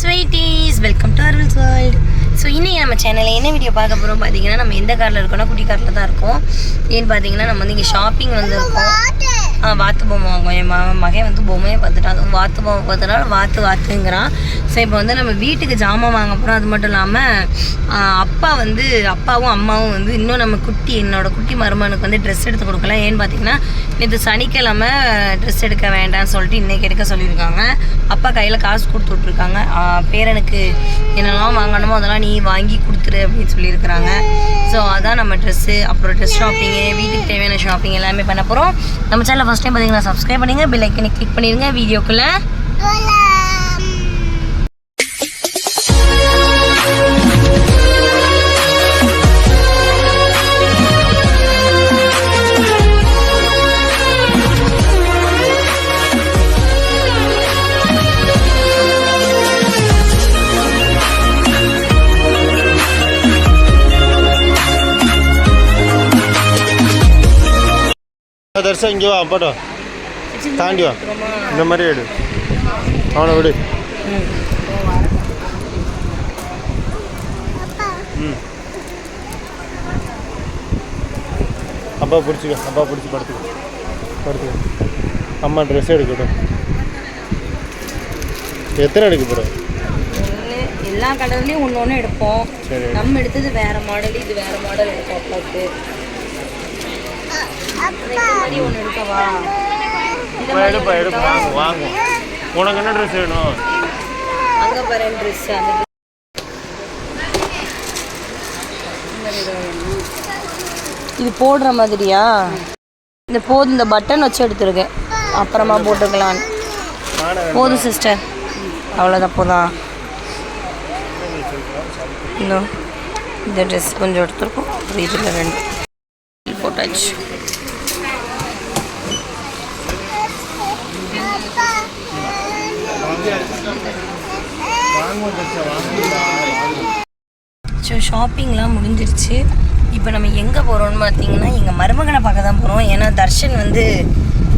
Sweeties welcome to Arul's world so இன்றைக்கி நம்ம சேனலில் என்ன வீடியோ பார்க்க போகிறோம் பார்த்தீங்கன்னா நம்ம எந்த காரில் இருக்கோம்னா குட்டி காரில் தான் இருக்கோம். ஏன்னு பார்த்தீங்கன்னா நம்ம வந்து இங்கே ஷாப்பிங் வந்திருக்கோம். வாத்து பொம்மை வாங்குவோம் என் மகன் வந்து பொம்மையை பார்த்துட்டான். அதுவும் வாத்து பொம்மை பார்த்தனால வாத்து வாத்துங்கிறான். ஸோ இப்போ வந்து நம்ம வீட்டுக்கு ஜாமான் வாங்க போகிறோம் அது மட்டும் இல்லாமல் அப்பா வந்து அப்பாவும் அம்மாவும் வந்து இன்னும் நம்ம குட்டி என்னோடய குட்டி மருமனுக்கு வந்து ட்ரெஸ் எடுத்து கொடுக்கல. ஏன்னு பார்த்தீங்கன்னா நேற்று சனிக்கிழமை ட்ரெஸ் எடுக்க வேண்டாம்னு சொல்லிட்டு இன்றைக்கி எடுக்க சொல்லியிருக்காங்க. அப்பா கையில் காசு கொடுத்து விட்ருக்காங்க பேரனுக்கு என்னெல்லாம் வாங்கணுமோ அதெல்லாம் நீ வாங்கி கொடுத்துரு அப்படின்னு சொல்லியிருக்கிறாங்க. ஸோ அதான் நம்ம ட்ரெஸ்ஸு அப்புறம் ட்ரெஸ் ஷாப்பிங்கு வீட்டுக்கு தேவையான ஷாப்பிங் எல்லாமே பண்ண போகிறோம் நம்ம சேனலில் ஃபஸ்ட் டைம் பார்த்தீங்கன்னா சப்ஸ்கிரைப் பண்ணுங்க பெல் ஐக்கனை கிளிக் பண்ணிடுங்க வீடியோக்குள்ளே. தர்ஷா இங்கே வா போட்டோ தாண்டி வா இந்த மாதிரி எடு அவனை விடு ம் அப்பா பிடிச்சிக்க அப்பா பிடிச்சி படுத்துக்க படுத்துக்க அம்மா ட்ரெஸ் எடுக்கட்டும் எத்தனை எடுக்க போகிற எல்லா கலர்லேயும் ஒன்று ஒன்று எடுப்போம் சரி நம்ம எடுத்தது வேற மாடல் இது வேற மாடல் எடுப்போம் இந்த மாதிரி ஒன்று எடுக்கவா? இந்த மாதிரி எடுப்பா எடுப்பா. வாங்க வாங்குவோம் உனக்கு என்ன ட்ரெஸ் வேணும்? அங்கே பாரு ட்ரெஸ் அந்த இந்த video வேணும். இது போடுற மாதிரியா? இந்த போதும் இந்த பட்டன் வச்சு எடுத்துருக்கேன். அப்புறமா போட்டுக்கலான்னு போதும் சிஸ்டர் அவ்வளோதான் போதா இன்னும் இந்த ட்ரெஸ் கொஞ்சம் எடுத்துருக்கோம். இதில் ரெண்டு. போட்டாச்சு. ஸோ ஷாப்பிங்லாம் முடிஞ்சிருச்சு. இப்போ நம்ம எங்கே போகிறோம்னு பார்த்தீங்கன்னா எங்கள் மருமகனை பார்க்க தான் போகிறோம் ஏன்னா தர்ஷன் வந்து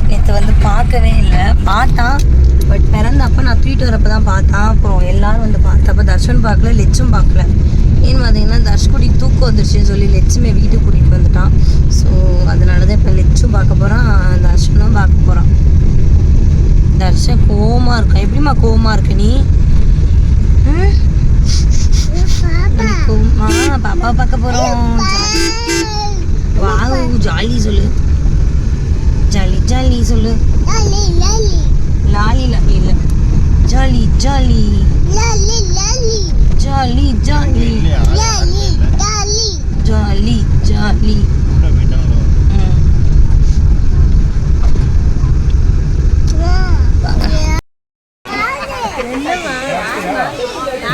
நேற்று வந்து பார்க்கவே இல்லை. பார்த்தான். பட் பிறந்தப்போ நான் தூக்கிட்டு வரப்போ தான் பார்த்தான். அப்புறம் எல்லோரும் வந்து பார்த்தப்போ தர்ஷன் பார்க்கல லெச்சும் பார்க்கல. ஏன்னு பார்த்தீங்கன்னா தர்ஷ்குடி தூக்கம் வந்துருச்சுன்னு சொல்லி லெச்சுமே வீட்டுக்கு கூட்டிகிட்டு வந்துட்டான். ஸோ அதனால தான் இப்போ லெச்சும் பார்க்க போகிறான் தர்ஷனும் பார்க்க போகிறான் தர்ஷன் கோவமாக இருக்கான் எப்படிம்மா கோவமாக இருக்க நீ? பாப்பா பார்க்க போகிறோம் வாவ் ஜாலி சொல்லு. ஜாலி ஜாலி சொல்லு. லாலி லாலி இல்லை. Jolly jolly. Jolly jolly. Jolly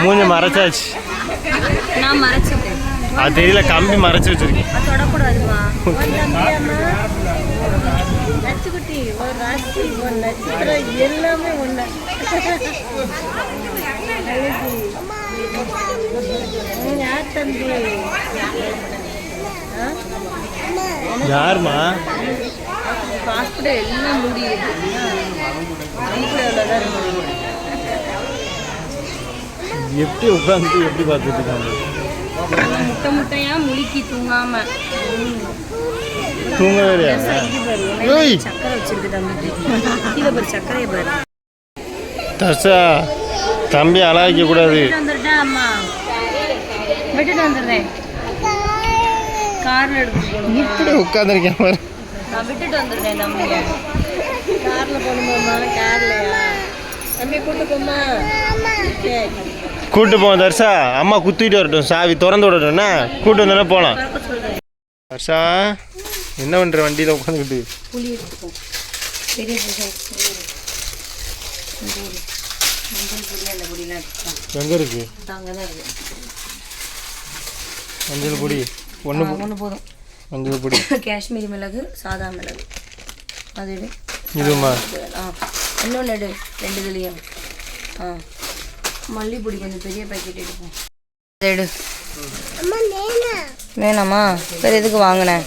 மூஞ்சி மறைச்சாச்சு. நான் மறைச்சிட்டேன். அது தெரியல கம்பி மறைச்சு வச்சிருக்கேன் தொடக்கூடாதுமா. நச்சுக்குட்டி ஒரு ராசி ஒரு நட்சத்திரம் எல்லாமே ஒன்று யார் தம்பி? யாருமா? ஹாஸ்பிட்டல் எல்லாம் முடியுது எப்படி உட்காந்துட்டு எப்படி பார்த்துட்டு இருக்காங்க? முட்டை முட்டையா முழுக்கி தூங்காம. தூங்கவே இல்லையா? ஏய்! சக்கரை வச்சிருக்கு தம்பி கீழே பாரு சக்கரையை பாரு. தர்ஷா தம்பி அழகிக்க கூடாது. விட்டுட்டு வந்துட்டேன் அம்மா. விட்டுட்டு வந்துடுறேன். கார்ல எடுத்து போகணும். இப்படி உட்காந்துருக்கேன் பாரு. நான் விட்டுட்டு வந்துடுறேன் தம்பியை காரில் போகணுமாம்மா கார்லையா? தம்பி கூட்டு போமா சரி கூட்டு போவோம் தர்ஷா. அம்மா குத்திட்டு வரட்டும் சாவி திறந்து விடட்டும்னா கூட்டு வந்தோடனே போகலாம் தர்ஷா என்ன பண்ணுற வண்டியில் உட்காந்துக்கிட்டு? எங்கே இருக்கு? மஞ்சள் பொடி ஒன்று ஒன்று போதும். மஞ்சள் பொடி காஷ்மீரி மிளகு சாதா மிளகு. அது இதுமா இன்னொன்று ரெண்டு இதுலேயும் ஆ. மல்லிப்பொடி கொஞ்சம் பெரிய பாக்கெட் எடுப்போம். அதை எடு. வேணாமா. வேறு எதுக்கு வாங்கினேன்